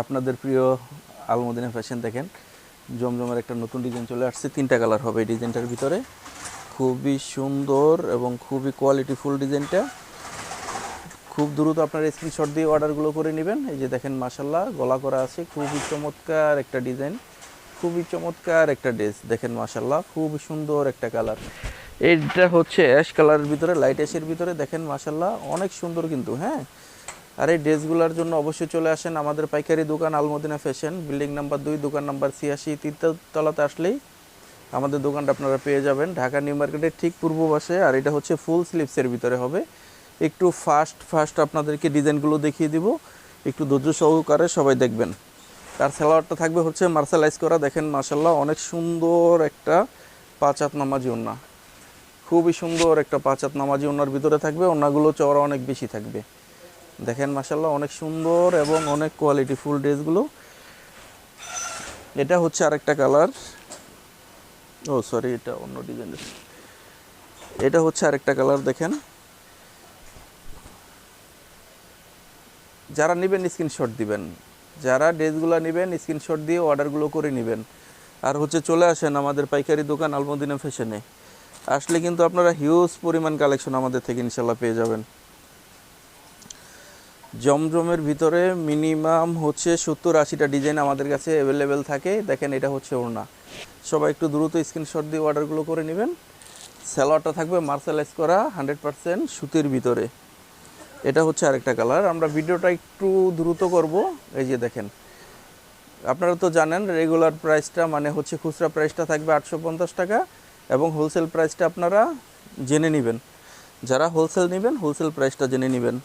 আপনাদের প্রিয় আলমদিনা ফ্যাশন দেখেন, জমজমের একটা নতুন ডিজাইন চলে আসছে, তিনটা কালার হবে এই ডিজাইনটার ভিতরে। খুবই সুন্দর এবং খুবই কোয়ালিটিফুল ডিজাইনটা খুব দ্রুত আপনার স্ক্রিনশট দিয়ে অর্ডারগুলো করে নেবেন। এই যে দেখেন মাসাল্লাহ গলা করা আছে, খুবই চমৎকার একটা ডিজাইন খুবই চমৎকার একটা ড্রেস দেখেন মাসাল্লাহ খুবই সুন্দর একটা কালার এইটা হচ্ছে অ্যাশ কালারের ভিতরে লাইট অ্যাশের ভিতরে, দেখেন মাসাল্লাহ অনেক সুন্দর কিন্তু হ্যাঁ? আর এই ড্রেসগুলোর জন্য অবশ্যই চলে আসেন আমাদের পাইকারি দোকান আলমদিনা ফ্যাশন, বিল্ডিং নাম্বার দুই, দোকান নাম্বার ছিয়াশি তলাতে আসলেই আমাদের দোকানটা আপনারা পেয়ে যাবেন। ঢাকা নিউ মার্কেটের ঠিক পূর্ব পাশে, আর এটা হচ্ছে ফুল স্লিপসের ভিতরে হবে। একটু ফাস্ট ফাস্ট আপনাদেরকে ডিজাইনগুলো দেখিয়ে দিব। একটু ধৈর্য সহকারে সবাই দেখবেন। তার সালোয়ারটা থাকবে হচ্ছে মার্শালাইজ করা। দেখেন মার্শাল্লাহ অনেক সুন্দর একটা পাঁচাত নামাজি ওন্না খুবই সুন্দর একটা পাঁচাত নামাজি ওনার ভিতরে থাকবে। ওনাগুলো চওড়া অনেক বেশি থাকবে। দেখেন মাসাল্লাহ অনেক সুন্দর এবং অনেক কোয়ালিটি ফুল ড্রেসগুলো। এটা হচ্ছে আরেকটা কালার। ও সরি এটা অন্য ডিজাইনের এটা হচ্ছে আরেকটা কালার, দেখেন। যারা নেবেন স্ক্রিনশট দিবেন। যারা ড্রেসগুলো নেবেন, স্ক্রিনশট দিয়ে অর্ডারগুলো করে নেবেন। আর হচ্ছে চলে আসেন আমাদের পাইকারি দোকান আলমদিনা ফ্যাশনে। আসলে কিন্তু আপনারা হিউজ পরিমাণ কালেকশন আমাদের থেকে ইনশাল্লাহ পেয়ে যাবেন। জমজমের ভিতরে মিনিমাম হচ্ছে সত্তর আশিটা ডিজাইন আমাদের কাছে অ্যাভেলেবেল থাকে। দেখেন এটা হচ্ছে ওড়না। সবাই একটু দ্রুত স্ক্রিনশট দিয়ে অর্ডারগুলো করে নেবেন। স্যালোয়ারটা থাকবে মার্শালাইজ করা হান্ড্রেড পারসেন্ট সুতির ভিতরে। এটা হচ্ছে আরেকটা কালার আমরা ভিডিওটা একটু দ্রুত করব। এই যে দেখেন। আপনারা তো জানেন রেগুলার প্রাইসটা মানে হচ্ছে খুচরা প্রাইসটা থাকবে আটশো পঞ্চাশ টাকা এবং হোলসেল প্রাইসটা আপনারা জেনে নেবেন। যারা হোলসেল নেবেন হোলসেল প্রাইসটা জেনে নেবেন।